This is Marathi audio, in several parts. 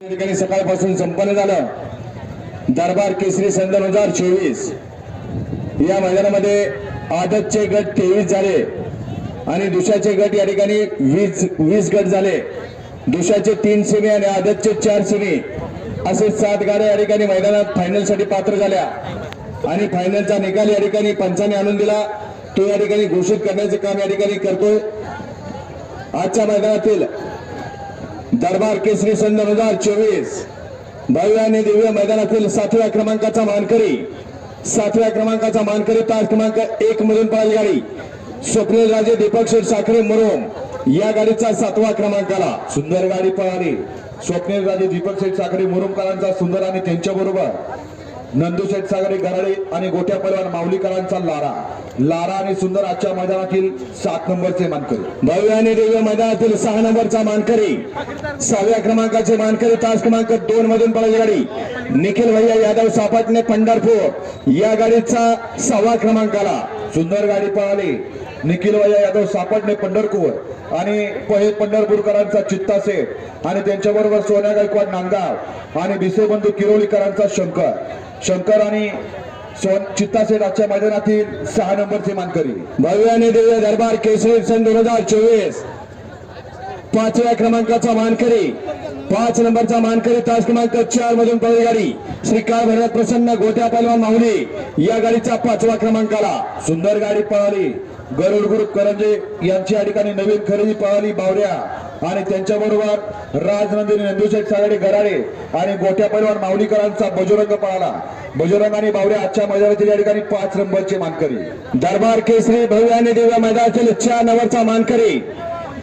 ठिकाणी सकाळपासून संपन्न झालं. दरबार केसरी सन दोन हजार चोवीस. या मैदानामध्ये आदतचे गट तेवीस झाले आणि दुसऱ्याचे गट या ठिकाणी वीस वीस गट झाले. दुसऱ्याचे तीन सेमी आणि आदतचे चार सेमी असे सात गाड्या या ठिकाणी मैदानात फायनलसाठी पात्र झाल्या. आणि फायनलचा निकाल या ठिकाणी पंचाने आणून दिला. तो या ठिकाणी घोषित करण्याचे काम या ठिकाणी करतोय. आजच्या मैदानातील दरबार केसरी सन दोन हजार चोवीस. भव्य आणि दिव्य मैदानातील सातव्या क्रमांकाचा मानकरी सातव्या क्रमांकाचा मानकरी तास क्रमांक एक मधून पळाली गाडी. स्वप्नील राजे दीपक शेठ साखरे मुरुम या गाडीचा सातवा क्रमांक आला. सुंदर गाडी पळाली. स्वप्नील राजे दीपक शेठ साखरे मुरुमकरांचा सुंदर आणि त्यांच्या बरोबर नंदू शेठ सागरे गराडे आणि गोट्या पैलवान माऊलीकरांचा लारा. लारा आणि सुंदर आजच्या मैदानातील सात नंबरचे मानकरी. भव्य आणि दिव्य मैदानातील सहा नंबरचा मानकरी. सहाव्या क्रमांकाचे मानकरी तास क्रमांक दोन मधून पळाली गाडी. निखिल भैया यादव सापाटणे पंढरपूर. या गाडीचा सहावा क्रमांकाला सुंदर गाडी पळाली. निखिल भैया यादव सापटणे पंढरपूर. आणि पहे पंढरपूरकरांचा चित्ता सेठ आणि त्यांच्याबरोबर सोन्या गायकवाड नांदगाव आणि भिसे बंधू किरोलीकरांचा शंकर. शंकर आणि सोन चित्तासेठ आजच्या मैदानातील सहा नंबरचे मानकरी भव्याने दिव्य दरबार केसरी सन दोन हजार चोवीस. पाचव्या क्रमांकाचा मानकरी पाच नंबरचा मानकरी तास क्रमांक चार मधून पळली गाडी श्री काळ प्रसन्न गोट्या पैलवान माहुली या गाडीचा पाचवा क्रमांकाला सुंदर गाडी पळाली. गरुड ग्रुप करंजे यांची या ठिकाणी नवीन खरेदी पळाली बावऱ्या आणि त्यांच्या बरोबर राजनंदिनी नंदुशेठ सागडे गराडे आणि गोट्या पैलवान माऊलीकरांचा बजरंग पळाला. बजरंग आणि बावऱ्या आजच्या मैदानातील या ठिकाणी पाच नंबरचे मानकरी. दरबार केसरी भव्य आणि दिव्य मैदानातील चार नंबरचा मानकरी.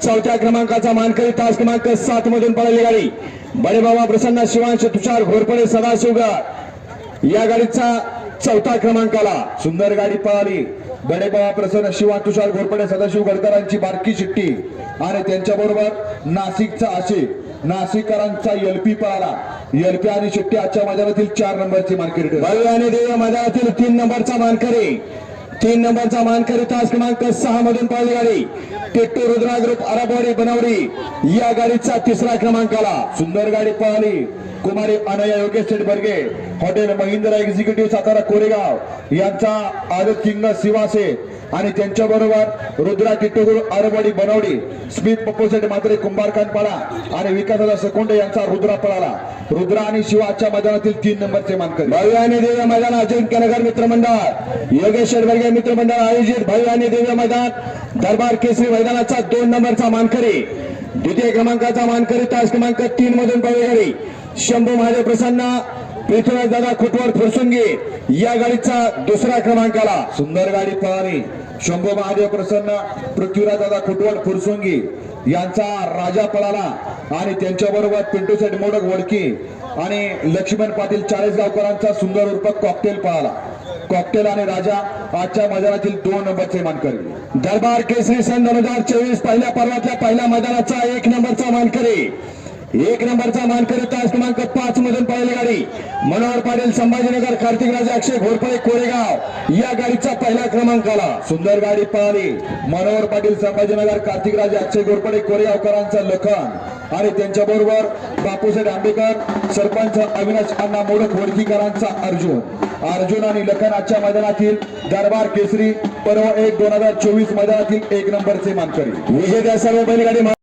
चौथ्या क्रमांकाचा मानकरी तास क्रमांक सात मधून पळाली गाडी. बडे बाबा प्रसन्न शिवांश तुषार घोरपडे सदाशिवगड या गाडीचा चौथा क्रमांकाला. सुंदर गाडी पळाली. बडे बाबा प्रसन्न शिवा तुषार घोरपडे सदाशिव गडकरांची बारकी चिठ्ठी आणि त्यांच्याबरोबर नाशिकचा आशिक नाशिककरांचा एलपी पळाला. एलपी आणि शेट्टी आजच्या मैदानातील चार नंबरची मानकरी ठरली. भव्य आणि दिव्य मैदानातील तीन नंबरचा मानकरी. तीन नंबरचा मानकरी तास क्रमांक सहा मधून पळाली गाडी. टिट्टू रुद्रा ग्रुप अराबवाडी बनवडी या गाडीचा तिसरा क्रमांकाला सुंदर गाडी पळाली. Kumari Anaya Yogesh Barge hotel Mahindra executive Satara Koregaon. यांचा आदित किंग सिवासे. आणि त्यांच्या बरोबर रुद्रा टिट्टूगुरु अरबवाडी बनवडी स्मित पप्पू शेठ मात्रे कुंभारखानपाडा आणि विकासाचा सकोंडे यांचा रुद्रा पळाला. रुद्रा आणि शिवा आजच्या मैदानातील तीन नंबरचे मानकरी भव्य आणि दिव्य मैदान अजिंक्यनगर मित्रमंडळ. योगेश शेठ बर्गे मित्रमंडळ आयोजित भव्य आणि दिव्य मैदान. दरबार केसरी मैदानाचा दोन नंबरचा मानकरी. द्वितीय क्रमांकाचा मानकरी तास क्रमांक तीन मधून पळणारी शंभू महादेव प्रसन्न पृथ्वीराज दादा खुटवड फुरसुंगी. या गाडीचा दुसरा क्रमांकाला. सुंदर गाडी पळाली. शंभू महादेव प्रसन्न पृथ्वीराज दादा खुटवड फुरसुंगी. यांचा राजा पळाला आणि त्यांच्या बरोबर पिंटू मोडक वडकी आणि लक्ष्मण पाटील चाळीसगावकरांचा सुंदर उर्फ कॉकटेल पळाला. कॉकटेल आणि राजा आजच्या मैदानातील दोन नंबरचे मानकरी. दरबार केसरी सन दोन हजार चोवीस पहिल्या पर्वातल्या पहिल्या मैदानाचा एक नंबरचा मानकरी. एक नंबरचा मानकरी तास क्रमांक पाच मधून पहिली गाडी. मनोहर पाटील संभाजीनगर कार्तिकराज अक्षय घोरपडे कोरेगाव या गाडीचा पहिला क्रमांक आला. सुंदर गाडी पळाली. मनोहर पाटील संभाजीनगर कार्तिकराज अक्षय घोरपडे कोरेगावकरांचं लखन. आणि त्यांच्या बरोबर बापूसाहेब आंबेकर सरपंच अविनाश अण्णा मोडक वडकीकरांचा अर्जुन. अर्जुन आणि लखन आजच्या मैदानातील दरबार केसरी पर्व एक दोन हजार चोवीस मैदानातील एक नंबरचे मानकरी. विजेत्या सर्व बैलगाडी